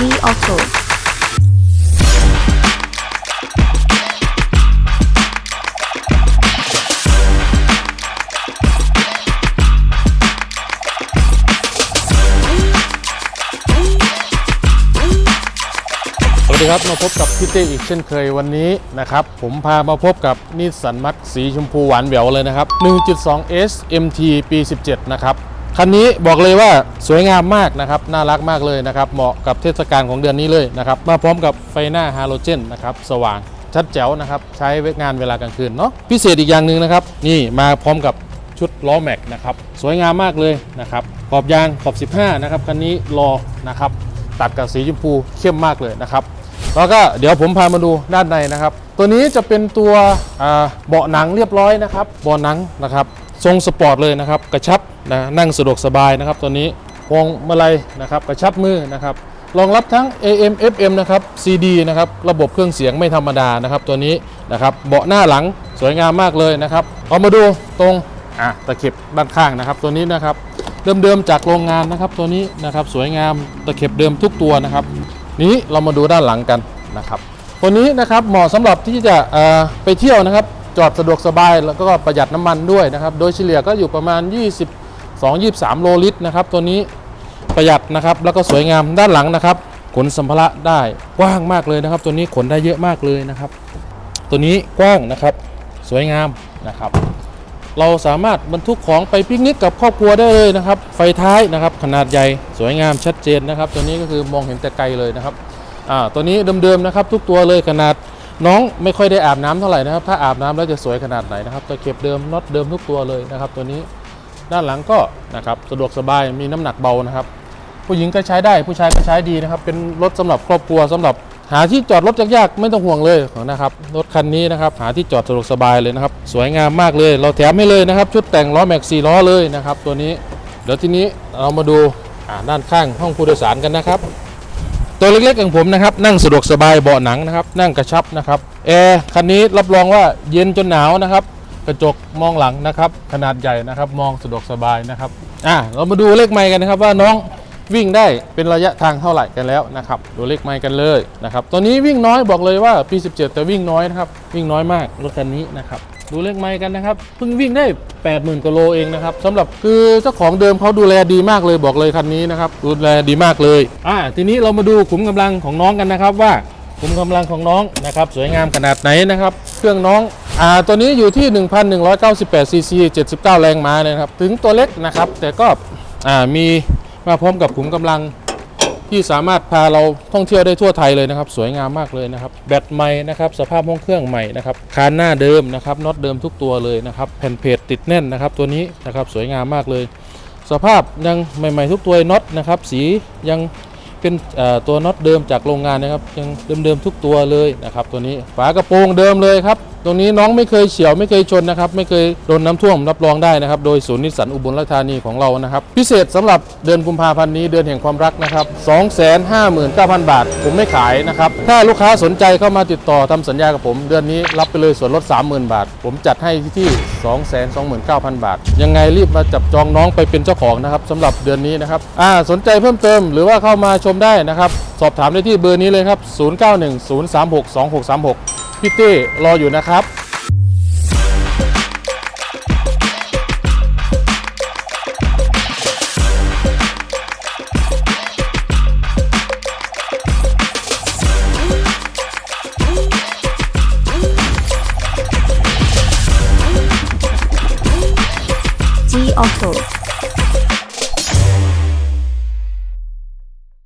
G Auto สวัสดีครับมาพบกับพี่เต้อีกเช่นเคยวันนี้นะครับ ผมพามาพบกับนิสสันมัตสีชมพูหวานแหววเลยนะครับ 1.2 S MT ปี 17 นะครับ คันนี้บอกเลยว่าสวยงามมากนะครับ น่ารักมากเลยนะครับ เหมาะกับเทศกาลของเดือนนี้เลยนะครับ มาพร้อมกับไฟหน้าฮาโลเจนนะครับ สว่างชัดแจ๋วนะครับ ใช้งานเวลากลางคืนเนาะ พิเศษอีกอย่างหนึ่งนะครับ นี่มาพร้อมกับชุดล้อแม็กนะครับ สวยงามมากเลยนะครับ ขอบยางขอบ 15 นะครับ คันนี้รอนะครับ ตัดกับสีชมพูเข้มมากเลยนะครับ แล้วก็เดี๋ยวผมพามาดูด้านในนะครับ ตัวนี้จะเป็นตัวเบาะหนังเรียบร้อยนะครับ เบาะหนังนะครับ ทรงสปอร์ตเลยนะครับ กระชับนะนั่งสะดวกสบายนะครับ ตัวนี้พวงมาลัยนะครับ กระชับมือนะครับรองรับทั้ง AM FM นะครับ CD นะครับ ระบบเครื่องเสียงไม่ธรรมดานะครับ ตัวนี้นะครับ เบาะหน้าหลังสวยงามมากเลยนะครับ เอามาดูตรงอะตะเข็บด้านข้างนะครับ ตัวนี้นะครับ เดิมๆจากโรงงานนะครับตัวนี้นะครับ สวยงามตะเข็บเดิมทุกตัวนะครับ นี้เรามาดูด้านหลังกันนะครับ ตัวนี้นะครับเหมาะสำหรับที่จะไปเที่ยวนะครับ จอดสะดวกสบายแล้วก็ประหยัดน้ำมันด้วยนะครับ โดยเฉลี่ยก็อยู่ประมาณ 22-23 โลลิตรนะครับ ตัวนี้ประหยัดนะครับ แล้วก็สวยงามด้านหลังนะครับ ขนสัมภาระได้กว้างมากเลยนะครับ ตัวนี้ขนได้เยอะมากเลยนะครับ ตัวนี้กว้างนะครับสวยงามนะครับ เราสามารถบรรทุกของไปปิกนิกกับครอบครัวได้เลยนะครับ ไฟท้ายนะครับ ขนาดใหญ่สวยงามชัดเจนนะครับ ตัวนี้ก็คือมองเห็นแต่ไกลเลยนะครับอ่าตัวนี้เดิมๆนะครับ ทุกตัวเลยขนาด น้องไม่ค่อยได้อาบน้ำเท่าไหร่นะครับ ถ้าอาบน้ำแล้วจะสวยขนาดไหนนะครับตะเข็บเดิมน็อตเดิมทุกตัวเลยนะครับตัวนี้ด้านหลังก็นะครับสะดวกสบายมีน้ำหนักเบานะครับ ผู้หญิงก็ใช้ได้ผู้ชายก็ใช้ดีนะครับ เป็นรถสำหรับครอบครัวสำหรับหาที่จอดรถยากๆไม่ต้องห่วงเลยนะครับรถคันนี้นะครับหาที่จอดสะดวกสบายเลยนะครับ สวยงามมากเลย เราแถมให้เลยนะครับ ชุดแต่งล้อแม็กซี่ล้อเลยนะครับ ตัวนี้เดี๋ยวทีนี้เรามาดูด้านข้างห้องผู้โดยสารกันนะครับ ตัวเล็กๆอย่างผมนะครับ นั่งสะดวกสบายเบาะหนังนะครับ นั่งกระชับนะครับแอร์คันนี้รับรองว่าเย็นจนหนาวนะครับ กระจกมองหลังนะครับ ขนาดใหญ่นะครับ มองสะดวกสบายนะครับอ่าเรามาดูเลขไมค์กันนะครับว่าน้องวิ่งได้เป็นระยะทางเท่าไหร่กันแล้วนะครับ ดูเลขไมค์กันเลยนะครับตัวนี้วิ่งน้อยบอกเลยว่าปี 17 แต่วิ่งน้อยนะครับ วิ่งน้อยมากรถคันนี้นะครับ ดูเลขไมค์กันนะครับเพิ่งวิ่งได้ 80,000กิโลเองนะครับสำหรับคือเจ้าของเดิมเขาดูแลดีมากเลยบอกเลยคันนี้นะครับดูแลดีมากเลยอ่าทีนี้เรามาดูขุมกำลังของน้องกันนะครับว่าขุมกำลังของน้องนะครับสวยงามขนาดไหนนะครับเครื่องน้องอ่าตัวนี้อยู่ที่ 1,198ซีซี79 แรงม้าเลยนะครับถึงตัวเล็กนะครับแต่ก็อ่ามีมาพร้อมกับขุมกำลัง ที่สามารถพาเราท่องเที่ยวได้ทั่วไทยเลยนะครับ สวยงามมากเลยนะครับ แบตใหม่นะครับสภาพห้องเครื่องใหม่นะครับคานหน้าเดิมนะครับน็อตเดิมทุกตัวเลยนะครับแผ่นเพจติดแน่นนะครับตัวนี้นะครับสวยงามมากเลย สภาพยังใหม่ ๆ ทุกตัวน็อตนะครับสียังเป็นตัวน็อตเดิมจากโรงงานนะครับยังเดิมๆทุกตัวเลยนะครับตัวนี้ฝากระโปรงเดิมเลยครับ ตรงนี้น้องไม่เคยเฉียวไม่เคยชนนะครับไม่เคยโดนน้ำท่วมรับรองได้นะครับโดยศูนย์นิสสันอุบลราชธานีของเรานะครับพิเศษสำหรับเดือนกุมภาพันธ์นี้เดือนแห่งความรักนะครับ259,000 บาท ผมไม่ขายนะครับถ้าลูกค้าสนใจเข้ามาติดต่อทำสัญญากับผม เดือนนี้รับไปเลยส่วนลด 30,000 บาท ผมจัดให้ที่ 229,000 บาท ยังไงรีบมาจับจองน้องไปเป็นเจ้าของนะครับสำหรับเดือนนี้นะครับอ่าสนใจเพิ่มเติมหรือว่าเข้ามาชมได้นะครับสอบถามได้ที่เบอร์นี้เลยครับ 0910362636 พี่เต้รออยู่นะครับ G Auto